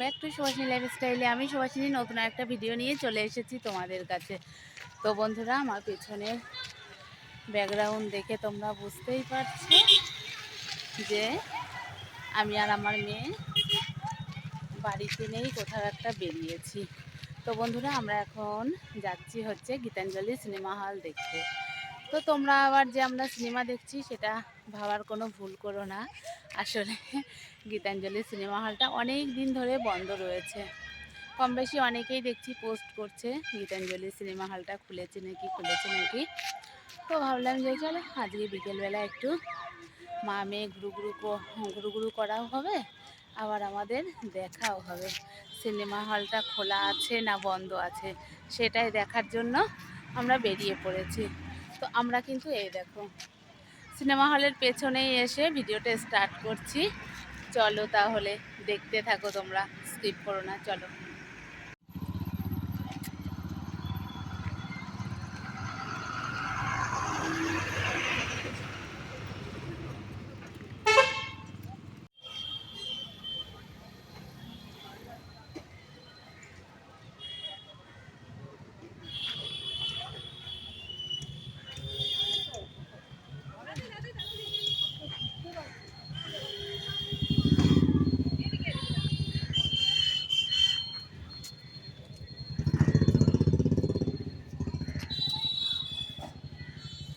Back to Subhashini লাইফস্টাইলে। আমি সুভাষিনী, নতুন একটা ভিডিও নিয়ে চলে এসেছি তোমাদের কাছে। তো বন্ধুরা, আমার পেছনের ব্যাকগ্রাউন্ড দেখে তোমরা বুঝতেই পারছ যে আমি আর আমার মেয়ে বাড়িতে নেই, কোথাও একটা বেরিয়েছি। তো বন্ধুরা, আমরা এখন যাচ্ছি হচ্ছে গীতাঞ্জলি সিনেমা হল দেখতে। তো তোমরা আবার যে আমরা সিনেমা দেখছি, সেটা ভাবার কোনো ভুল করো না। আসলে গীতাঞ্জলি সিনেমা হলটা অনেক দিন ধরে বন্ধ রয়েছে। কম বেশি অনেকেই দেখছি পোস্ট করছে, গীতাঞ্জলি সিনেমা হলটা খুলেছে নাকি খুলেছে নাকি। তো ভাবলাম যে চলো, আজকে বিকেলবেলা একটু মা মেয়ে ঘুরু ঘুরু ঘুরু ঘুরু করাও হবে, আবার আমাদের দেখাও হবে। সিনেমা হলটা খোলা আছে না বন্ধ আছে, সেটাই দেখার জন্য আমরা বেরিয়ে পড়েছি। তো আমরা কিন্তু এই দেখো সিনেমা হলের পেছনেই এসে ভিডিওটা স্টার্ট করছি। চলো তাহলে দেখতে থাকো তোমরা, স্কিপ করো না, চলো।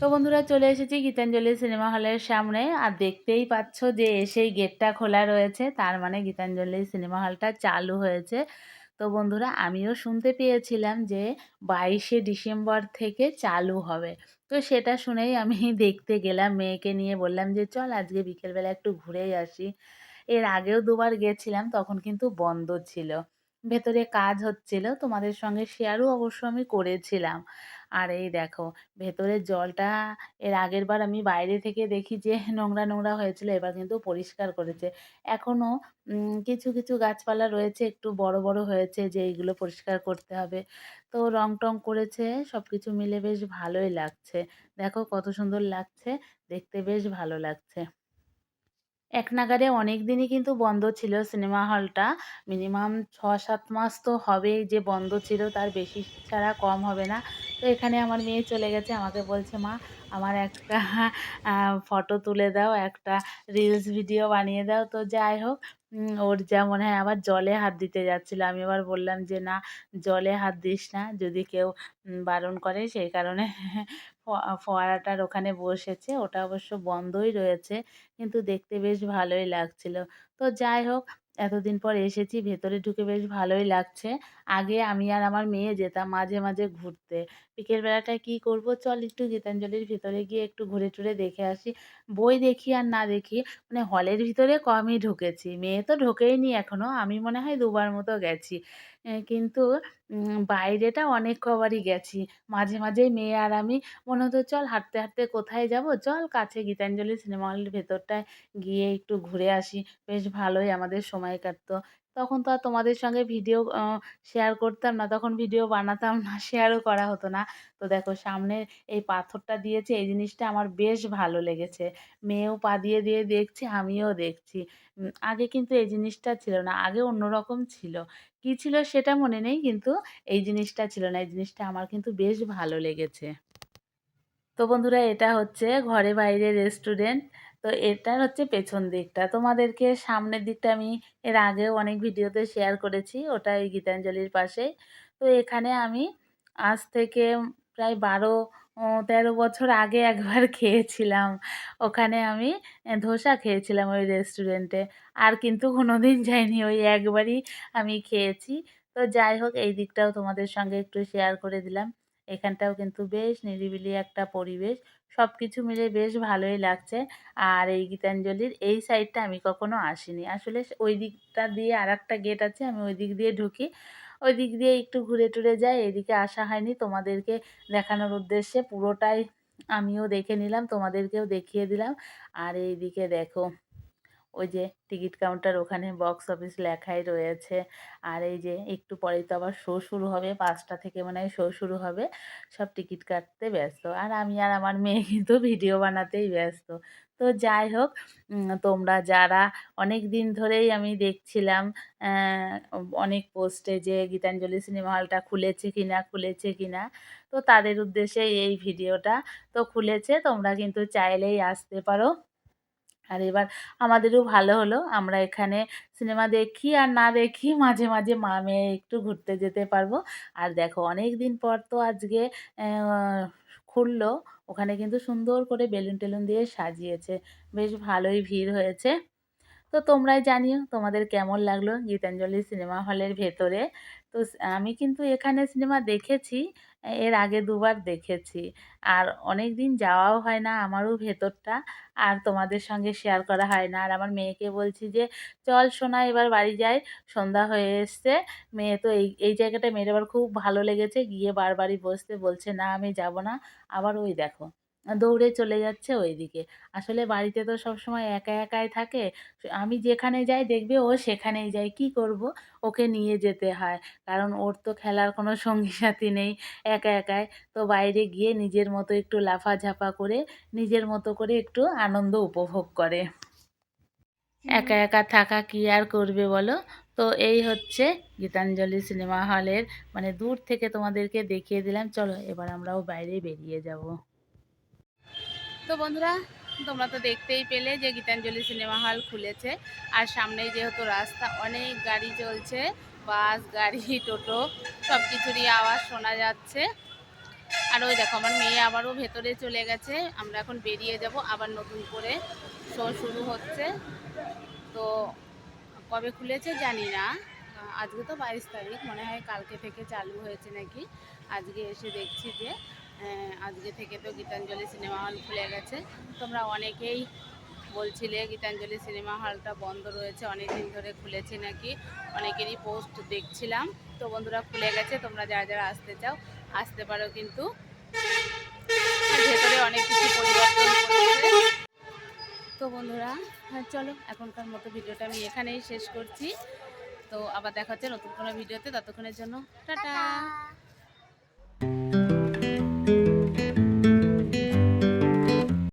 তো বন্ধুরা চলে এসেছি গীতাঞ্জলি সিনেমা হলের সামনে। আর দেখতেই পাচ্ছ যে এসেই গেটটা খোলা রয়েছে। তার মানে গীতাঞ্জলি সিনেমা হলটা চালু হয়েছে। তো বন্ধুরা, আমিও শুনতে পেয়েছিলাম যে বাইশে ডিসেম্বর থেকে চালু হবে। তো সেটা শুনেই আমি দেখতে গেলাম, মেয়েকে নিয়ে বললাম যে, চল আজকে বিকেলবেলা একটু ঘুরেই আসি। এর আগেও দুবার গেছিলাম, তখন কিন্তু বন্ধ ছিল। ভেতরে কাজ হচ্ছিল, তোমাদের সঙ্গে শেয়ারও অবশ্য আমি করেছিলাম। আর এই দেখো, ভেতরের জলটা এর আগের বার আমি বাইরে থেকে দেখি যে নোংরা নোংরা হয়েছিল, এবার কিন্তু পরিষ্কার করেছে। এখনও কিছু কিছু গাছপালা রয়েছে, একটু বড় বড় হয়েছে যে এইগুলো পরিষ্কার করতে হবে। তো রং টং করেছে সব কিছু মিলে বেশ ভালোই লাগছে। দেখো কত সুন্দর লাগছে, দেখতে বেশ ভালো লাগছে। এক নাগাড়ে অনেক দিনই কিন্তু বন্ধ ছিল সিনেমা হলটা। মিনিমাম ছ সাত মাস তো হবেই যে বন্ধ ছিল, তার বেশি ছাড়া কম হবে না। তো এখানে আমার মেয়ে চলে গেছে, আমাকে বলছে, মা, আমার একটা ফটো তুলে দাও, একটা রিলস ভিডিও বানিয়ে দাও। তো যাই হোক ওর যা মনে হয়, আবার জলে হাত দিতে যাচ্ছিল। আমি আবার বললাম যে, না, জলে হাত দিস না, যদি কেউ বারণ করে, সেই কারণে ফোয়ারাটার ওখানে বসেছে। ওটা অবশ্য বন্ধই রয়েছে, কিন্তু দেখতে বেশ ভালোই লাগছিল। তো যাই হোক, এতদিন পর এসেছি, ভেতরে ঢুকে বেশ ভালোই লাগছে। আগে আমি আর আমার মেয়ে যেতাম মাঝে মাঝে ঘুরতে। বিকেলবেলাটায় কী করব? চল একটু গীতাঞ্জলির ভিতরে গিয়ে একটু ঘুরে টুরে দেখে আসি। বই দেখি আর না দেখি মানে হলের ভিতরে কমই ঢুকেছি। মেয়ে তো ঢোকেইনি এখনও আমি মনে হয় দুবার মতো গেছি। কিন্তু বাইরেটা অনেক কবারই গেছি। মাঝে মাঝেই মেয়ে আর আমি মনে হতো, চল হাঁটতে হাঁটতে কোথায় যাব? চল কাছে গীতাঞ্জলি সিনেমা হলের ভেতরটায় গিয়ে একটু ঘুরে আসি। বেশ ভালোই আমাদের সময় কাটতো। তখন তো আর তোমাদের সঙ্গে ভিডিও শেয়ার করতাম না। তখন ভিডিও বানাতাম না শেয়ারও করা হতো না। তো দেখো, সামনে এই পাথরটা দিয়েছে, এই জিনিসটা আমার বেশ ভালো লেগেছে। মেয়েও পা দিয়ে দিয়ে দেখছে, আমিও দেখছি। আগে কিন্তু এই জিনিসটা ছিল না, আগে অন্যরকম ছিল। কী ছিল সেটা মনে নেই, কিন্তু এই জিনিসটা ছিল না। এই জিনিসটা আমার কিন্তু বেশ ভালো লেগেছে। তো বন্ধুরা, এটা হচ্ছে ঘরে বাইরে রেস্টুরেন্ট তো এটার হচ্ছে পেছন দিকটা। তোমাদেরকে সামনের দিকটা আমি এর আগেও অনেক ভিডিওতে শেয়ার করেছি, ওটা এই গীতাঞ্জলির পাশে। তো এখানে আমি আজ থেকে প্রায় বারো তেরো বছর আগে একবার খেয়েছিলাম। ওখানে আমি ধোসা খেয়েছিলাম ওই রেস্টুরেন্টে আর কিন্তু কোনো দিন যাইনি, ওই একবারই আমি খেয়েছি। তো যাই হোক, এই দিকটাও তোমাদের সঙ্গে একটু শেয়ার করে দিলাম। এখানটাও কিন্তু বেশ নিরিবিলি একটা পরিবেশ। সব কিছু মিলে বেশ ভালোই লাগছে। আর এই গীতাঞ্জলির এই সাইডটা আমি কখনো আসিনি। আসলে ওই দিকটা দিয়ে আর একটা গেট আছে, আমি ওই দিক দিয়ে ঢুকি। ওই দিক দিয়ে একটু ঘুরে টুরে যাই, এদিকে আসা হয়নি। তোমাদেরকে দেখানোর উদ্দেশ্যে পুরোটাই আমিও দেখে নিলাম, তোমাদেরকেও দেখিয়ে দিলাম। আর এইদিকে দেখো ওই যে টিকিট কাউন্টার ওখানে বক্স অফিস লেখাই রয়েছে। আর এই যে একটু পরেই তো আবার শো শুরু হবে, পাঁচটা থেকে মনে শো শুরু হবে। সব টিকিট কাটতে ব্যস্ত। আর আমি আর আমার মেয়ে কিন্তু ভিডিও বানাতেই ব্যস্ত। তো যাই হোক তোমরা যারা অনেক দিন ধরেই আমি দেখছিলাম অনেক পোস্টে যে গীতাঞ্জলি সিনেমা হলটা খুলেছে কিনা খুলেছে কিনা, তো তাদের উদ্দেশ্যে এই ভিডিওটা তো খুলেছে। তোমরা কিন্তু চাইলেই আসতে পারো। আর এবার আমাদেরও ভালো হলো। আমরা এখানে সিনেমা দেখি আর না দেখি মাঝে মাঝে মা মেয়ে একটু ঘুরতে যেতে পারব। আর দেখো অনেক দিন পর তো আজকে খুললো। ওখানে কিন্তু সুন্দর করে বেলুন টেলুন দিয়ে সাজিয়েছে। বেশ ভালোই ভিড় হয়েছে। তো তোমরাই জানিও তোমাদের কেমন লাগল গীতাঞ্জলি সিনেমা হলের ভেতরে। তো আমি কিন্তু এখানে সিনেমা দেখেছি, এর আগে দুবার দেখেছি। আর অনেক দিন যাওয়াও হয় না আমারও ভেতরটা, আর তোমাদের সঙ্গে শেয়ার করা হয় না। আর আমার মেয়েকে বলছি যে, চল সোনা, এবার বাড়ি যাই, সন্ধ্যা হয়ে এসছে। মেয়ে তো এই এই জায়গাটা মেয়ের আবার খুব ভালো লেগেছে, গিয়ে বারবারই বসতে বলছে, না, আমি যাব না। আবার ওই দেখো। দৌড়ে চলে যাচ্ছে ওইদিকে। আসলে বাড়িতে তো সবসময় একা একাই থাকে। আমি যেখানে যাই দেখবে ও সেখানেই যায়। কি করব? ওকে নিয়ে যেতে হয়। কারণ ওর তো খেলার কোনো সঙ্গী সাথী নেই একা একাই। তো বাইরে গিয়ে নিজের মতো একটু লাফাঝাপা করে নিজের মতো করে একটু আনন্দ উপভোগ করে। একা একা থাকা কি আর করবে বলো? তো এই হচ্ছে গীতাঞ্জলি সিনেমা হলের মানে দূর থেকে তোমাদেরকে দেখিয়ে দিলাম। চলো এবার আমরাও বাইরে বেরিয়ে যাব। তো বন্ধুরা, তোমরা তো দেখতেই পেলে যে গীতাঞ্জলি সিনেমা হল খুলেছে। আর সামনেই যেহেতু রাস্তা, অনেক গাড়ি চলছে, বাস, গাড়ি, টোটো সব কিছুরই আওয়াজ শোনা যাচ্ছে। আর ওই দেখো, আমার মেয়ে আবারও ভেতরে চলে গেছে। আমরা এখন বেরিয়ে যাব, আবার নতুন করে শো শুরু হচ্ছে। তো কবে খুলেছে জানি না। আজকে তো বাইশ তারিখ, মনে হয় কালকে থেকে চালু হয়েছে নাকি? আজকে এসে দেখছি যে আজকে থেকে তো গীতাঞ্জলি সিনেমা হল খুলে গেছে। তোমরা অনেকেই বলছিলে গীতাঞ্জলি সিনেমা হলটা বন্ধ রয়েছে অনেক দিন ধরে খুলেছে নাকি? অনেকেরই পোস্ট দেখছিলাম। তো বন্ধুরা, খুলে গেছে, তোমরা যারা যারা আসতে চাও, আসতে পারো কিন্তু। ভেতরে অনেক কিছু পরিবর্তন তো বন্ধুরা হ্যাঁ চলো, এখনকার মতো ভিডিওটা আমি এখানেই শেষ করছি। তো আবার দেখা হচ্ছে নতুন কোনো ভিডিওতে, ততক্ষণের জন্য টাটা!